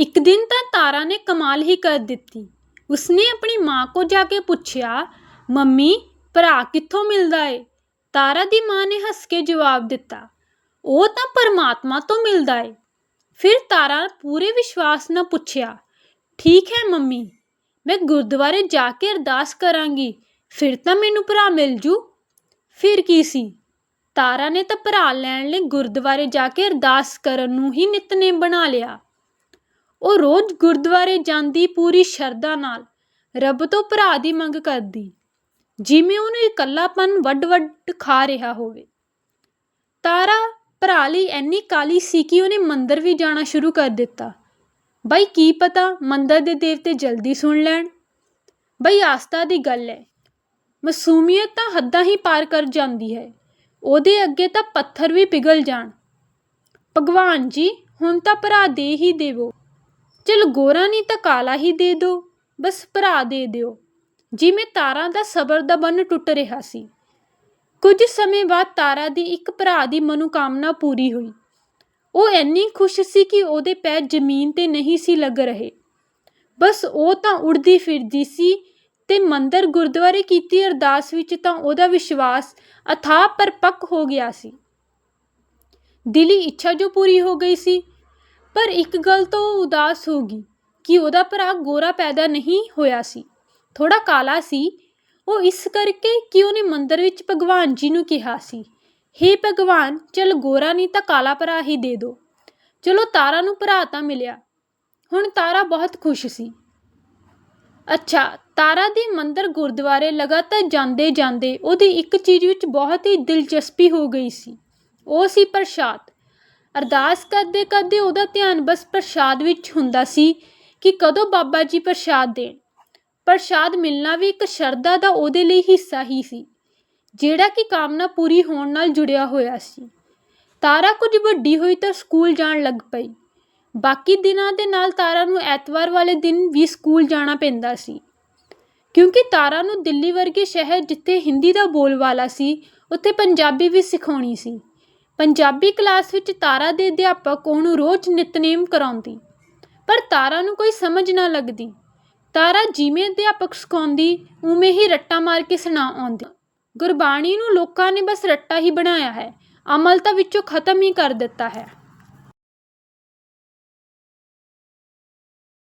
ਇੱਕ ਦਿਨ ਤਾਂ ਤਾਰਾ ਨੇ ਕਮਾਲ ਹੀ ਕਰ ਦਿੱਤੀ। ਉਸਨੇ ਆਪਣੀ ਮਾਂ ਕੋ ਜਾ ਕੇ ਪੁੱਛਿਆ, ਮੰਮੀ, ਭਰਾ ਕਿੱਥੋਂ ਮਿਲਦਾ ਏ? ਤਾਰਾ ਦੀ ਮਾਂ ਨੇ ਹੱਸ ਕੇ ਜਵਾਬ ਦਿੱਤਾ, ਉਹ ਤਾਂ ਪਰਮਾਤਮਾ ਤੋਂ ਮਿਲਦਾ ਏ। ਫਿਰ ਤਾਰਾ ਪੂਰੇ ਵਿਸ਼ਵਾਸ ਨਾਲ ਪੁੱਛਿਆ, ਠੀਕ ਹੈ ਮੰਮੀ, ਮੈਂ ਗੁਰਦੁਆਰੇ ਜਾ ਕੇ ਅਰਦਾਸ ਕਰਾਂਗੀ, ਫਿਰ ਤਾਂ ਮੈਨੂੰ ਭਰਾ ਮਿਲ ਜੂ? ਫਿਰ ਕੀ ਸੀ? ਤਾਰਾ ਨੇ ਤਾਂ ਭਰਾ ਲੈਣ ਲਈ ਗੁਰਦੁਆਰੇ ਜਾ ਕੇ ਅਰਦਾਸ ਕਰਨ ਨੂੰ ਹੀ ਨਿਤਨੇਮ ਬਣਾ ਲਿਆ। ਉਹ ਰੋਜ਼ ਗੁਰਦੁਆਰੇ ਜਾਂਦੀ ਪੂਰੀ ਸ਼ਰਧਾ ਨਾਲ, ਰੱਬ ਤੋਂ ਭਰਾ ਦੀ ਮੰਗ ਕਰਦੀ। ਜਿਵੇਂ ਉਹਨੂੰ ਇਕੱਲਾਪਨ ਵੱਡ-ਵੱਡ ਖਾ ਰਿਹਾ ਹੋਵੇ। ਤਾਰਾ, ਭਰਾ ਲਈ ਇੰਨੀ ਕਾਲੀ ਸੀ ਕਿ ਉਹਨੇ ਮੰਦਰ ਵੀ ਜਾਣਾ ਸ਼ੁਰੂ ਕਰ ਦਿੱਤਾ। ਬਈ, ਕੀ ਪਤਾ ਮੰਦਰ ਦੇ ਦੇਵਤੇ ਜਲਦੀ ਸੁਣ ਲੈਣ? ਬਈ ਆਸਥਾ ਦੀ ਗੱਲ ਹੈ ਮਾਸੂਮੀਅਤ ਤਾਂ ਹੱਦਾਂ ਹੀ ਪਾਰ ਕਰ ਜਾਂਦੀ ਹੈ। ਉਹਦੇ ਅੱਗੇ ਤਾਂ ਪੱਥਰ ਵੀ ਪਿਘਲ ਜਾਣ। ਭਗਵਾਨ ਜੀ, ਹੁਣ ਤਾਂ ਭਰਾ ਦੇ ਹੀ ਦੇਵੋ। ਚਲ ਗੋਰਾ ਨਹੀਂ ਤਾਂ ਕਾਲਾ ਹੀ ਦੇ ਦਿਓ, ਬਸ ਭਰਾ ਦੇ ਦਿਓ। ਜਿਵੇਂ ਤਾਰਾਂ ਦਾ ਸਬਰ ਦਾ ਬੰਨ ਟੁੱਟ ਰਿਹਾ ਸੀ। ਕੁਝ ਸਮੇਂ ਬਾਅਦ ਤਾਰਾ ਦੀ ਇੱਕ ਭਰਾ ਦੀ ਮਨੋਕਾਮਨਾ ਪੂਰੀ ਹੋਈ। ਉਹ ਇੰਨੀ ਖੁਸ਼ ਸੀ ਕਿ ਉਹਦੇ ਪੈਰ ਜ਼ਮੀਨ ਤੇ ਨਹੀਂ ਸੀ ਲੱਗ ਰਹੇ। ਬਸ ਉਹ ਤਾਂ ਉੜਦੀ ਫਿਰਦੀ ਸੀ ਤੇ ਮੰਦਰ ਗੁਰਦੁਆਰੇ ਕੀਤੀ ਅਰਦਾਸ ਵਿੱਚ ਤਾਂ ਉਹਦਾ ਵਿਸ਼ਵਾਸ ਅਥਾਹ ਪਰਪੱਕ ਹੋ ਗਿਆ ਸੀ। ਦਿਲੀ ਇੱਛਾ ਜੋ ਪੂਰੀ ਹੋ ਗਈ ਸੀ ਪਰ ਇੱਕ ਗੱਲ ਤੋਂ ਉਦਾਸ ਹੋ ਗਈ ਕਿ ਉਹਦਾ ਭਰਾ ਗੋਰਾ ਪੈਦਾ ਨਹੀਂ ਹੋਇਆ ਸੀ। ਥੋੜਾ ਕਾਲਾ ਸੀ। ਉਹ ਇਸ ਕਰਕੇ ਕਿ ਉਹਨੇ ਮੰਦਰ ਵਿੱਚ ਭਗਵਾਨ ਜੀ ਨੂੰ ਕਿਹਾ ਸੀ, ਹੇ ਭਗਵਾਨ, ਚਲ ਗੋਰਾ ਨਹੀਂ ਤਾਂ ਕਾਲਾ ਭਰਾ ਹੀ ਦੇ ਦਿਓ ਚਲੋ ਤਾਰਾ ਨੂੰ ਭਰਾ ਤਾਂ ਮਿਲਿਆ। ਹੁਣ ਤਾਰਾ ਬਹੁਤ ਖੁਸ਼ ਸੀ। ਅੱਛਾ, ਤਾਰਾ ਦੇ ਮੰਦਰ ਗੁਰਦੁਆਰੇ ਲਗਾਤਾਰ ਜਾਂਦੇ ਜਾਂਦੇ ਉਹਦੀ ਇੱਕ ਚੀਜ਼ ਵਿੱਚ ਬਹੁਤ ਹੀ ਦਿਲਚਸਪੀ ਹੋ ਗਈ ਸੀ। ਉਹ ਸੀ ਪ੍ਰਸ਼ਾਦ। ਅਰਦਾਸ ਕਰਦੇ ਕਰਦੇ ਉਹਦਾ ਧਿਆਨ ਬਸ ਪ੍ਰਸ਼ਾਦ ਵਿੱਚ ਹੁੰਦਾ ਸੀ ਕਿ ਕਦੋਂ ਬਾਬਾ ਜੀ ਪ੍ਰਸ਼ਾਦ ਦੇਣ। ਪ੍ਰਸ਼ਾਦ ਮਿਲਣਾ ਵੀ ਇੱਕ ਸ਼ਰਧਾ ਦਾ ਉਹਦੇ ਲਈ ਹਿੱਸਾ ਹੀ ਸੀ, ਜਿਹੜਾ ਕਿ ਕਾਮਨਾ ਪੂਰੀ ਹੋਣ ਨਾਲ ਜੁੜਿਆ ਹੋਇਆ ਸੀ। ਤਾਰਾ ਕੁਝ ਵੱਡੀ ਹੋਈ ਤਾਂ ਸਕੂਲ ਜਾਣ ਲੱਗ ਪਈ। ਬਾਕੀ ਦਿਨਾਂ ਦੇ ਨਾਲ ਤਾਰਾ ਨੂੰ ਐਤਵਾਰ ਵਾਲੇ ਦਿਨ ਵੀ ਸਕੂਲ ਜਾਣਾ ਪੈਂਦਾ ਸੀ। ਕਿਉਂਕਿ ਤਾਰਾ ਨੂੰ ਦਿੱਲੀ ਵਰਗੇ ਸ਼ਹਿਰ ਜਿੱਥੇ ਹਿੰਦੀ ਦਾ ਬੋਲਵਾਲਾ ਸੀ, ਉੱਥੇ ਪੰਜਾਬੀ ਵੀ ਸਿਖਾਉਣੀ ਸੀ। ਪੰਜਾਬੀ ਕਲਾਸ ਵਿੱਚ ਤਾਰਾ ਦੇ ਅਧਿਆਪਕ ਉਹਨੂੰ ਰੋਜ਼ ਨਿਤਨੇਮ ਕਰਾਉਂਦੀ, ਪਰ ਤਾਰਾ ਨੂੰ ਕੋਈ ਸਮਝ ਨਾ ਲੱਗਦੀ। ਤਾਰਾ ਜਿਵੇਂ ਅਧਿਆਪਕ ਸਿਖਾਉਂਦੀ, ਉਵੇਂ ਹੀ ਰੱਟਾ ਮਾਰ ਕੇ ਸੁਣਾ ਆਉਂਦੀ। ਗੁਰਬਾਣੀ ਨੂੰ ਲੋਕਾਂ ਨੇ ਬਸ ਰੱਟਾ ਹੀ ਬਣਾਇਆ ਹੈ, ਅਮਲ ਤਾਂ ਵਿੱਚੋਂ ਖਤਮ ਹੀ ਕਰ ਦਿੱਤਾ ਹੈ।